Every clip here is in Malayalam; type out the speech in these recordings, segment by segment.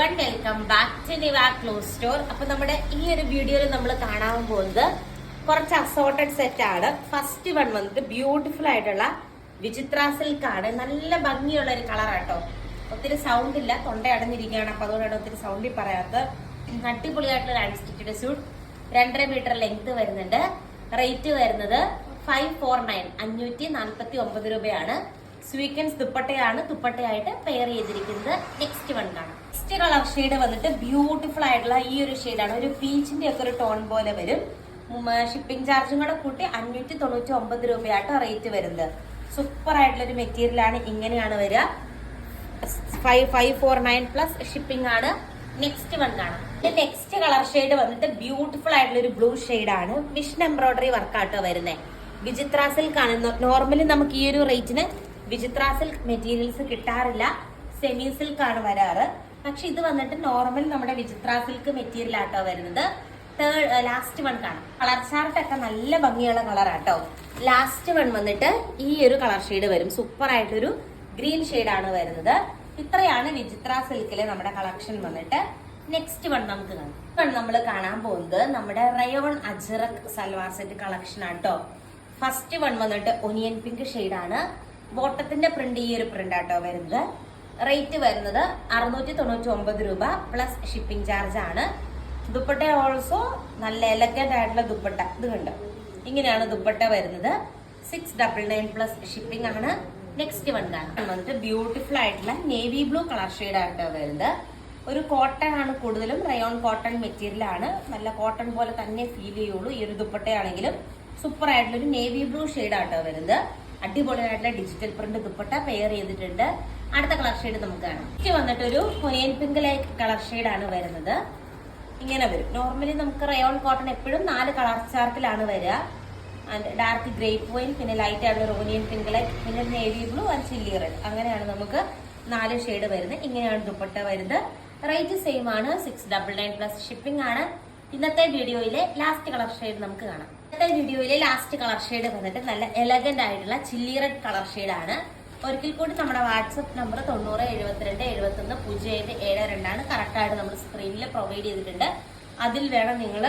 Welcome back to Niva clothes store അപ്പൊ നമ്മുടെ ഈ ഒരു വീഡിയോയിൽ നമ്മൾ കാണാൻ പോകുന്നത് കുറച്ച് അസോർട്ടഡ് സെറ്റ് ആണ്. ഫസ്റ്റ് വൺ വന്നിട്ട് ബ്യൂട്ടിഫുൾ ആയിട്ടുള്ള വിചിത്ര സിൽക്ക് ആണ്. നല്ല ഭംഗിയുള്ള ഒരു കളർ ആട്ടോ. ഒത്തിരി സൗണ്ട് ഇല്ല തൊണ്ട അടഞ്ഞിരിക്കുകയാണ്. അപ്പൊ അതുകൊണ്ടാണ് ഒത്തിരി സൗണ്ടിൽ പറയാത്തത്. അടിപൊളിയായിട്ടുള്ള ഒരു അൺസ്റ്റിച്ചഡ് സ്യൂട്ട് രണ്ടര മീറ്റർ ലെങ്ത് വരുന്നുണ്ട്. റേറ്റ് വരുന്നത് ഫൈവ് ഫോർ നയൻ അഞ്ഞൂറ്റി നാൽപ്പത്തി ഒമ്പത് രൂപയാണ് സ്വീക്കൻസ് ദുപ്പട്ടയാണ് ദുപ്പട്ടയായിട്ട് പെയർ ചെയ്തിരിക്കുന്നത്. നെക്സ്റ്റ് വൺ കളർ ഷെയ്ഡ് വന്നിട്ട് ബ്യൂട്ടിഫുൾ ആയിട്ടുള്ള ഈ ഒരു ഷെയ്ഡാണ് ഒരു പീച്ചിന്റെ ഒക്കെ ഒരു ടോൺ പോലെ വരും. ഷിപ്പിംഗ് ചാർജും കൂടെ കൂട്ടി അഞ്ഞൂറ്റി തൊണ്ണൂറ്റി ഒമ്പത് രൂപയാട്ടോ റേറ്റ് വരുന്നത്. സൂപ്പർ ആയിട്ടുള്ള ഒരു മെറ്റീരിയൽ ആണ്. ഇങ്ങനെയാണ് വരിക. Five five four nine plus shipping ആണ്. നെക്സ്റ്റ് വൺ കാണാം. നെക്സ്റ്റ് കളർ ഷെയ്ഡ് വന്നിട്ട് ബ്യൂട്ടിഫുൾ ആയിട്ടുള്ള ഒരു ബ്ലൂ ആണ്. മിഷൻ എംബ്രോയിഡറി വർക്കാട്ടോ വരുന്നത് വിചിത്ര സിൽക്ക് ആണ്. നോർമലി നമുക്ക് ഈ ഒരു റേറ്റിന് വിചിത്ര സിൽക്ക് മെറ്റീരിയൽസ് കിട്ടാറില്ല. സെമി സിൽക്ക് ആണ് വരാറ്. പക്ഷെ ഇത് വന്നിട്ട് നോർമൽ നമ്മുടെ വിചിത്ര സിൽക്ക് മെറ്റീരിയൽ ആട്ടോ വരുന്നത്. തേർഡ് ലാസ്റ്റ് വൺ കാണാം. കളർ ചാർട്ട് ഒക്കെ നല്ല ഭംഗിയുള്ള കളർ ആട്ടോ. ലാസ്റ്റ് വൺ വന്നിട്ട് ഈ ഒരു കളർ ഷെയ്ഡ് വരും. സൂപ്പർ ആയിട്ടൊരു ഗ്രീൻ ആണ് വരുന്നത്. ഇത്രയാണ് വിചിത്ര സിൽക്കിലെ നമ്മുടെ കളക്ഷൻ വന്നിട്ട്. നെക്സ്റ്റ് വൺ നമുക്ക് കാണാം. നമ്മൾ കാണാൻ പോകുന്നത് നമ്മുടെ rayon ajrakh salwar set collection ആട്ടോ ഫസ്റ്റ് വൺ വന്നിട്ട് ഒനിയൻ പിങ്ക് ആണ്. ബോട്ടത്തിന്റെ പ്രിന്റ് ഈ ഒരു പ്രിന്റ് ആട്ടോ വരുന്നത്. റേറ്റ് വരുന്നത് അറുന്നൂറ്റി തൊണ്ണൂറ്റി ഒമ്പത് രൂപ പ്ലസ് ഷിപ്പിംഗ് ചാർജ് ആണ്. ദുപ്പട്ട ഓൾസോ നല്ല എലഗന്റ് ആയിട്ടുള്ള ദുപ്പട്ട. ഇത് കണ്ടോ? ഇങ്ങനെയാണ് ദുപ്പട്ട വരുന്നത്. Six double nine plus shipping ആണ്. നെക്സ്റ്റ് വൺ കാണാം. വന്നിട്ട് ബ്യൂട്ടിഫുൾ ആയിട്ടുള്ള നേവി ബ്ലൂ കളർ ഷെയ്ഡ് ആയിട്ടാണ് വരുന്നത്. ഒരു കോട്ടൺ ആണ് കൂടുതലും. റയോൺ കോട്ടൺ മെറ്റീരിയൽ ആണ്. നല്ല കോട്ടൺ പോലെ തന്നെ ഫീൽ ചെയ്യുള്ളൂ. ഈ ഒരു ദുപ്പട്ടയാണെങ്കിലും സൂപ്പർ ആയിട്ടുള്ള ഒരു നേവി ബ്ലൂ ഷെയ്ഡ് ആട്ടോ വരുന്നത്. അടിപൊളിയായിട്ടുള്ള ഡിജിറ്റൽ പ്രിന്റ് ദുപ്പട്ട പെയർ ചെയ്തിട്ടുണ്ട്. അടുത്ത കളർ ഷെയ്ഡ് നമുക്ക് കാണാം. ഇത് വന്നിട്ട് ഒരു കൊയൻ പിങ്ക് ലൈക്ക് കളർ ഷെയ്ഡ് ആണ് വരുന്നത്. ഇങ്ങനെ വരും. നോർമലി നമുക്ക് റയോൺ കോട്ടൺ എപ്പോഴും നാല് കളർ ചാർട്ടിലാണ് വരിക ഡാർക്ക് ഗ്രേപ്പ് വൈൻ പിന്നെ ലൈറ്റ് ആയിട്ടുള്ള റോനിയൻ പിങ്ക് ലൈറ്റ് പിന്നെ navy blue and chilli red അങ്ങനെയാണ് നമുക്ക് നാല് ഷെയ്ഡ് വരുന്നത്. ഇങ്ങനെയാണ് ദുപ്പട്ട വരുന്നത്. റേറ്റ് സെയിം ആണ്. Six double nine plus shipping ആണ്. ഇന്നത്തെ വീഡിയോയിലെ ലാസ്റ്റ് കളർ ഷെയ്ഡ് നമുക്ക് കാണാം. ഇന്നത്തെ വീഡിയോയിലെ ലാസ്റ്റ് കളർ ഷെയ്ഡ് വന്നിട്ട് നല്ല എലഗന്റ് ആയിട്ടുള്ള ചില്ലി റെഡ് കളർ ഷെയ്ഡ് ആണ്. ഒരിക്കൽ കൂടി നമ്മുടെ വാട്സപ്പ് നമ്പർ തൊണ്ണൂറ് എഴുപത്തിരണ്ട് എഴുപത്തൊന്ന് പൂജ്യം ഏഴ് ഏഴ് രണ്ടാണ് കറക്റ്റായിട്ട് നമ്മൾ സ്ക്രീനിൽ പ്രൊവൈഡ് ചെയ്തിട്ടുണ്ട്. അതിൽ വേണം നിങ്ങൾ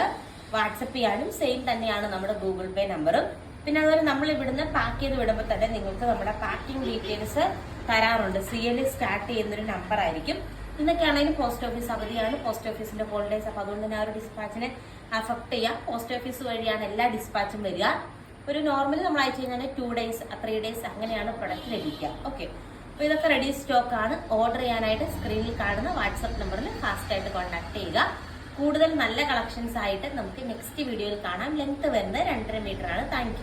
വാട്സപ്പ് ചെയ്യാനും സെയിം തന്നെയാണ് നമ്മുടെ ഗൂഗിൾ പേ നമ്പറും പിന്നെ അതുപോലെ നമ്മൾ ഇവിടുന്ന് പാക്ക് ചെയ്ത് വിടുമ്പോൾ തന്നെ നിങ്ങൾക്ക് നമ്മുടെ പാക്കിംഗ് ഡീറ്റെയിൽസ് തരാറുണ്ട്. സി എൽ സ്റ്റാർട്ട് ചെയ്യുന്നൊരു നമ്പർ ആയിരിക്കും. ഇന്നൊക്കെയാണെങ്കിൽ പോസ്റ്റ് ഓഫീസ് അവധിയാണ്. പോസ്റ്റ് ഓഫീസിന്റെ ഹോളിഡേസ് അപ്പൊ അതുകൊണ്ട് തന്നെ ആ ഒരു ഡിസ്പാച്ചിനെ അഫക്ട് ചെയ്യാം. പോസ്റ്റ് ഓഫീസ് വഴിയാണ് എല്ലാ ഡിസ്പാച്ചും വരിക. ഒരു നോർമലി നമ്മൾ അയച്ചു കഴിഞ്ഞാൽ ടു ഡേയ്സ് ത്രീ ഡേയ്സ് അങ്ങനെയാണ് പ്രൊഡക്റ്റ് ലഭിക്കുക. ഓക്കെ അപ്പോൾ ഇതൊക്കെ റെഡി സ്റ്റോക്ക് ആണ്. ഓർഡർ ചെയ്യാനായിട്ട് സ്ക്രീനിൽ കാണുന്ന വാട്സപ്പ് നമ്പറിൽ ഫാസ്റ്റ് ആയിട്ട് കോൺടാക്ട് ചെയ്യുക. കൂടുതൽ നല്ല കളക്ഷൻസ് ആയിട്ട് നമുക്ക് നെക്സ്റ്റ് വീഡിയോയിൽ കാണാം. ലെങ്ത് വരുന്നത് രണ്ടര മീറ്റർ ആണ്. താങ്ക്